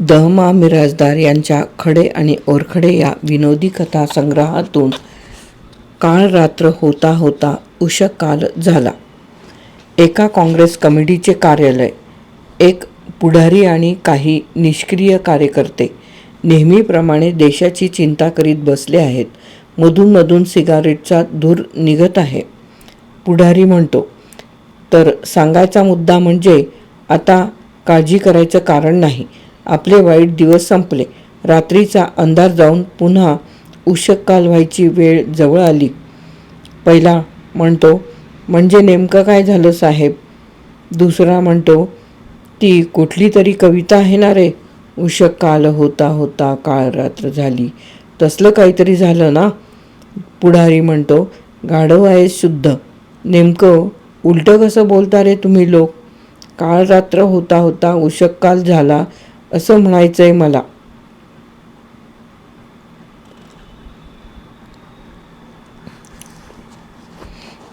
दहमा मिराजदार यांच्या खडे आणि ओरखडे या विनोदी कथा संग्रहातून काळ रात्र होता होता उषकाल झाला. एका काँग्रेस कमिटीचे कार्यालय एक पुढारी आणि काही निष्क्रिय कार्यकर्ते नेहमीप्रमाणे देशाची चिंता करीत बसले आहेत. मधूनमधून सिगारेटचा धूर निघत आहे. पुढारी म्हणतो तर सांगायचा मुद्दा म्हणजे आता काळजी करायचं कारण नाही. आपले वाईट दिवस संपले. रात्रीचा अंधार जाऊन पुन्हा उशककाल व्हायची वेळ जवळ आली. पहिला म्हणतो म्हणजे नेमकं काय झालं साहेब? दुसरा म्हणतो ती कुठली तरी कविता आहे ना रे. उशक काल होता होता काळ रात्र झाली. तसलं काहीतरी झालं ना? पुढारी म्हणतो गाढव आहे शुद्ध. नेमकं उलटं कसं बोलता रे तुम्ही लोक? काळ रात्र होता होता उशक काल झाला. असं म्हणायचं आहे मला.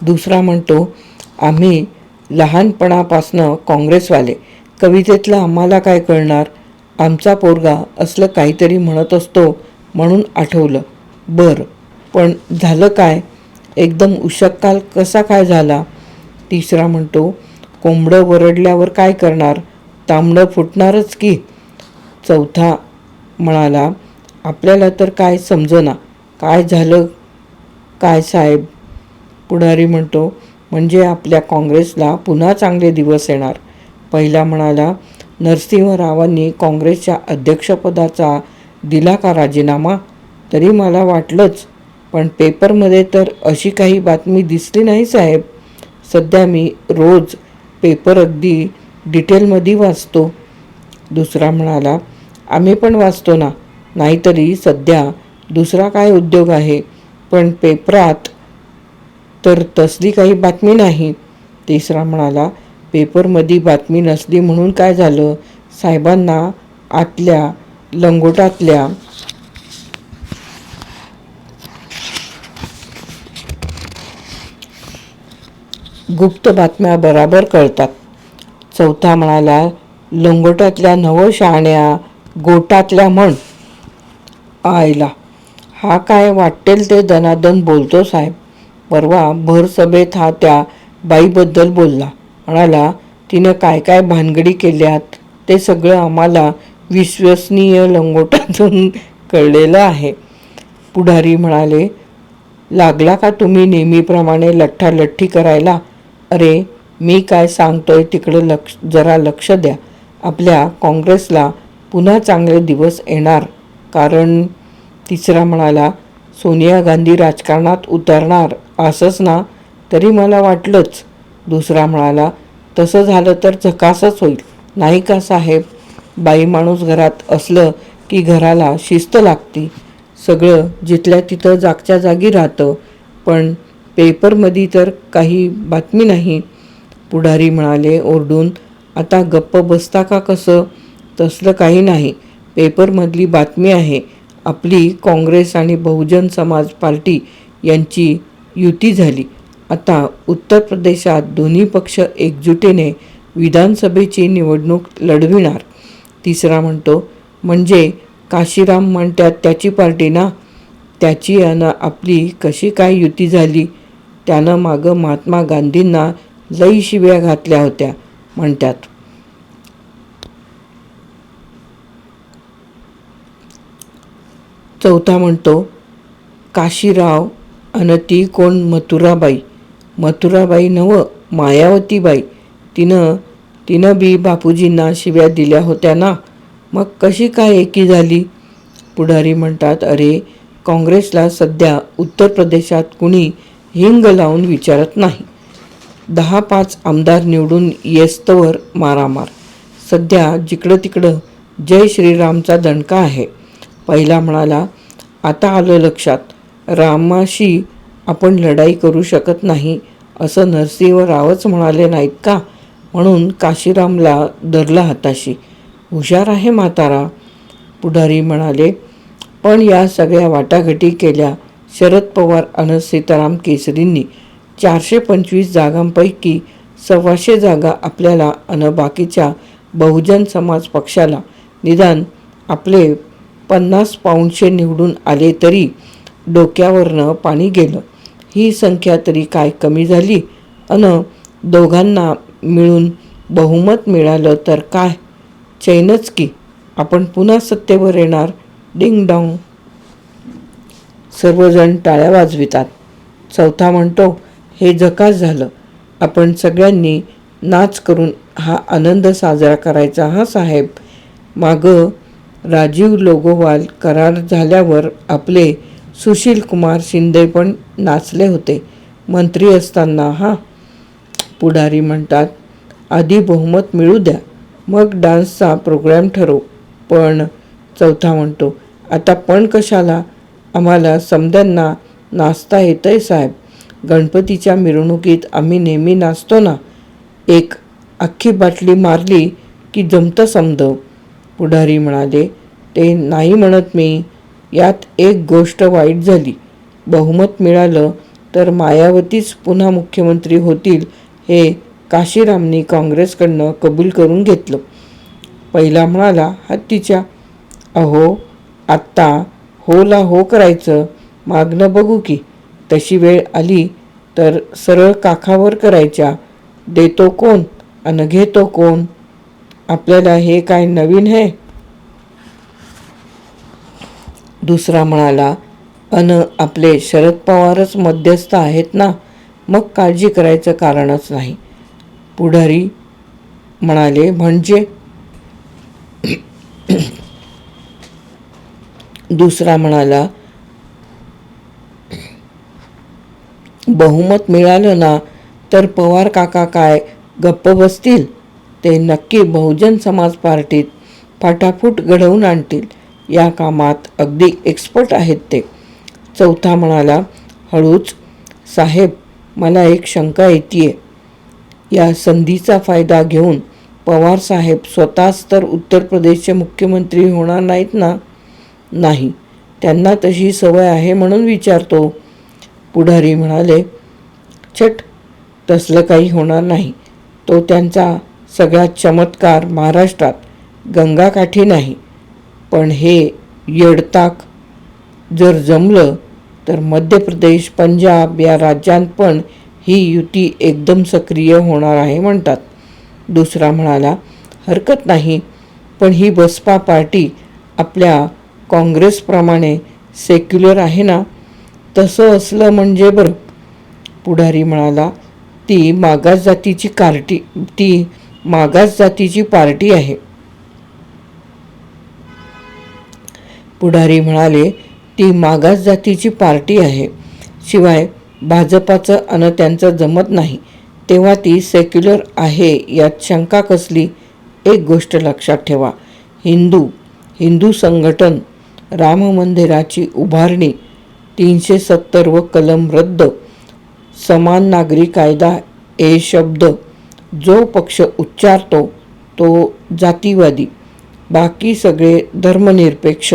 दुसरा म्हणतो आम्ही लहानपणापासनं काँग्रेसवाले. कवितेतलं आम्हाला काय कळणार? आमचा पोरगा असलं काहीतरी म्हणत असतो म्हणून आठवलं. बरं पण झालं काय? एकदम उशक्काल कसा काय झाला? तिसरा म्हणतो कोंबडं वरडल्यावर काय करणार? तांबडं फुटणारच की. चौथा म्हणाला आपल्याला तर काय समजना. काय झालं? काय साहेब? पुढारी म्हणतो म्हणजे आपल्या काँग्रेसला पुन्हा चांगले दिवस येणार. पहिला म्हणाला नरसिंहरावांनी काँग्रेसच्या अध्यक्षपदाचा दिला का राजीनामा? तरी मला वाटलंच पण पेपरमध्ये तर अशी काही बातमी दिसली नाही साहेब. सध्या मी रोज पेपर अगदी डिटेलमध्ये वाचतो. दुसरा म्हणाला आम्ही पण वाचतो ना. नाहीतरी सध्या दुसरा काय उद्योग आहे? पण पेपरात तर तसली काही बातमी नाही. तिसरा म्हणाला पेपरमध्ये बातमी नसली म्हणून काय झालं? साहेबांना आतल्या लंगोटातल्या गुप्त बातम्या बराबर कळतात. चौथा म्हणाला लंगोटातल्या नवशहाण्या गोटातल्या म्हण आईला हा काय वाटेल ते दनादन बोलतो साहेब. परवा भर सभेत हा त्या बाईबद्दल बोलला. म्हणाला तिनं काय काय भानगडी केल्यात? ते सगळं आम्हाला विश्वसनीय लंगोटातून कळलेलं आहे. पुढारी म्हणाले लागला का तुम्ही नेहमीप्रमाणे लठ्ठालठ्ठी करायला? अरे मी काय सांगतोय तिकडं लक्ष जरा लक्ष द्या. आपल्या काँग्रेसला पुन्हा चांगले दिवस येणार. कारण तिसरा म्हणाला सोनिया गांधी राजकारणात उतरणार असंच ना? तरी मला वाटलंच. दुसरा म्हणाला तसं झालं तर झकासच होईल. नाही का साहेब? बाई माणूस घरात असलं की घराला शिस्त लागती. सगळं जिथल्या तिथं जागच्या जागी राहतं. पण पेपरमध्ये तर काही बातमी नाही. पुढारी म्हणाले ओरडून आता गप्प बसता का कसं? तसलं काही नाही. पेपरमधली बातमी आहे. आपली काँग्रेस आणि बहुजन समाज पार्टी यांची युती झाली. आता उत्तर प्रदेशात दोन्ही पक्ष एकजुटीने विधानसभेची निवडणूक लढविणार. तिसरा म्हणतो म्हणजे काशीराम म्हणतात त्याची पार्टी ना? त्याची आणि आपली कशी काय युती झाली? त्यानं मागं महात्मा गांधींना लई शिव्या घातल्या होत्या म्हणतात. चौथा म्हणतो काशीराव अन ती कोण मथुराबाई? मथुराबाई नव मायावतीबाई. तिनं तिनं बी बापूजींना शिव्या दिल्या होत्या ना. मग कशी काय एकी झाली? पुढारी म्हणतात अरे काँग्रेसला सध्या उत्तर प्रदेशात कुणी हिंग लावून विचारत नाही. दहा पाच आमदार निवडून येस्तवर मारामार. सध्या जिकडं तिकडं जय श्रीरामचा दणका आहे. पहिला म्हणाला आता आलं लक्षात. रामाशी आपण लढाई करू शकत नाही. असं नरसिंहरावच म्हणाले नाहीत का? म्हणून काशीरामला धरला हाताशी. हुशार आहे म्हातारा. पुढारी म्हणाले पण या सगळ्या वाटाघाटी केल्या शरद पवार आणि सीताराम केसरींनी. चारशे पंचवीस जागांपैकी सव्वाशे जागा आपल्याला आणि बाकीच्या बहुजन समाज पक्षाला. निदान आपले पन्नास पाऊंडचे निवडून आले तरी डोक्यावरनं पाणी गेलं. ही संख्या तरी काय कमी झाली? अन दोघांना मिळून बहुमत मिळालं तर काय? चैनच की. आपण पुन्हा सत्तेवर येणार. Ding dong. सर्वजण टाळ्या वाजवितात. चौथा म्हणतो हे जकास झालं. आपण सगळ्यांनी नाच करून हा आनंद साजरा करायचा हा साहेब. मागं राजीव लोगोवाल करार झाल्यावर आपले सुशील कुमार शिंदे पण नाचले होते. मंत्री असताना हा पुढारी म्हणतात आधी बहुमत मिळू द्या मग डान्सचा प्रोग्रॅम ठरवू. पण चौथा म्हणतो आता पण कशाला? आम्हाला समद्यांना नाचता येतंय साहेब. गणपतीच्या मिरवणुकीत आम्ही नेहमी नाचतो ना. एक अख्खी बाटली मारली की जमतं समजव पुढारी म्हणाले ते नाही म्हणत मी. यात एक गोष्ट वाईट झाली. बहुमत मिळालं तर मायावतीच पुन्हा मुख्यमंत्री होतील हे काशीरामनी काँग्रेसकडनं कबूल करून घेतलं. पहिला म्हणाला हत्तीच्या. अहो आत्ता होला हो करायचं. मागणं बघू की. तशी वेळ आली तर सरळ काखावर करायच्या. देतो कोण? अन घेतो कोण? आपल्याला हे काय नवीन आहे दुसरा म्हणाला अन आपले शरद पवारच मध्यस्थ आहेत ना? मग काळजी करायचं कारणच नाही. पुढारी म्हणाले म्हणजे? दुसरा म्हणाला बहुमत मिळालं ना तर पवार काका काय गप्प बसतील? ते नक्की बहुजन समाज पार्टीत फाटाफूट घडवून आणतील. या कामात अगदी एक्सपर्ट आहेत ते. चौथा म्हणाला हळूच साहेब मला एक शंका येते या संधीचा फायदा घेऊन पवार साहेब स्वतःच तर उत्तर प्रदेशचे मुख्यमंत्री होणार नाहीत ना? नाही त्यांना तशी सवय आहे म्हणून विचारतो. पुढारी म्हणाले छट तसलं काही होणार नाही. तो त्यांचा सगळ्यात चमत्कार महाराष्ट्रात गंगाकाठी नाही. पण हे येडताक जर जमलं तर मध्य प्रदेश पंजाब या राज्यांत पण ही युती एकदम सक्रिय होणार आहे म्हणतात. दुसरा म्हणाला हरकत नाही पण ही बसपा पार्टी आपल्या काँग्रेसप्रमाणे सेक्युलर आहे ना? तसं असलं म्हणजे बरं. पुढारी म्हणाला ती मागास जातीची कार्टी ती मागास जातीची पार्टी आहे. पुढारी म्हणाले ती मागास जातीची पार्टी आहे. शिवाय भाजपाचं अन त्यांचं जमत नाही. तेव्हा ती सेक्युलर आहे यात शंका कसली? एक गोष्ट लक्षात ठेवा. हिंदू हिंदू संघटन राम मंदिराची उभारणी तीनशे सत्तर व कलम रद्द समान नागरी कायदा ए शब्द जो पक्ष उच्चारतो तो जातीवादी बाकी सगळे धर्मनिरपेक्ष.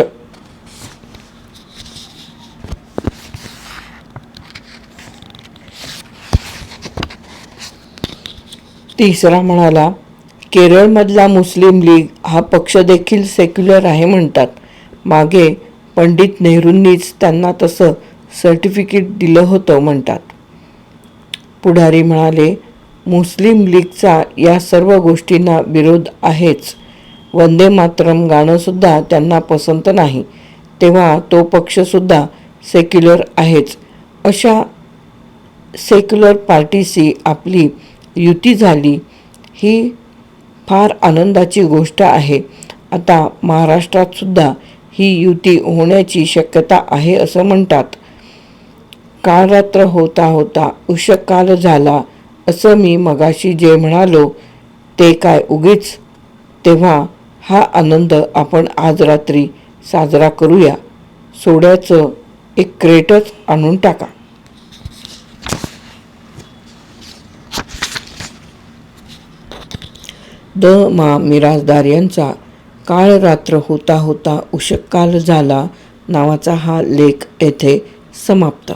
तिसरा म्हणाला केरळमधला मुस्लिम लीग हा पक्ष देखील सेक्युलर आहे म्हणतात. मागे पंडित नेहरूंनीच त्यांना तसं सर्टिफिकेट दिलं होतं म्हणतात. पुढारी म्हणाले मुस्लिम लीगचा या सर्व गोष्टींना विरोध आहेच. वंदे मातरम गाणंसुद्धा त्यांना पसंत नाही. तेव्हा तो पक्षसुद्धा सेक्युलर आहेच. अशा सेक्युलर पार्टीशी आपली युती झाली ही फार आनंदाची गोष्ट आहे. आता महाराष्ट्रातसुद्धा ही युती होण्याची शक्यता आहे असं म्हणतात. काळरात्र होता होता उषकाल झाला असं मी मगाशी जे म्हणालो ते काय उगीच? तेव्हा हा आनंद आपण आज रात्री साजरा करूया. सोड्याचं एक क्रेटच आणून टाका. द मा मिराजदार यांचा काळ रात्र होता होता उषकाल झाला नावाचा हा लेख येथे समाप्त.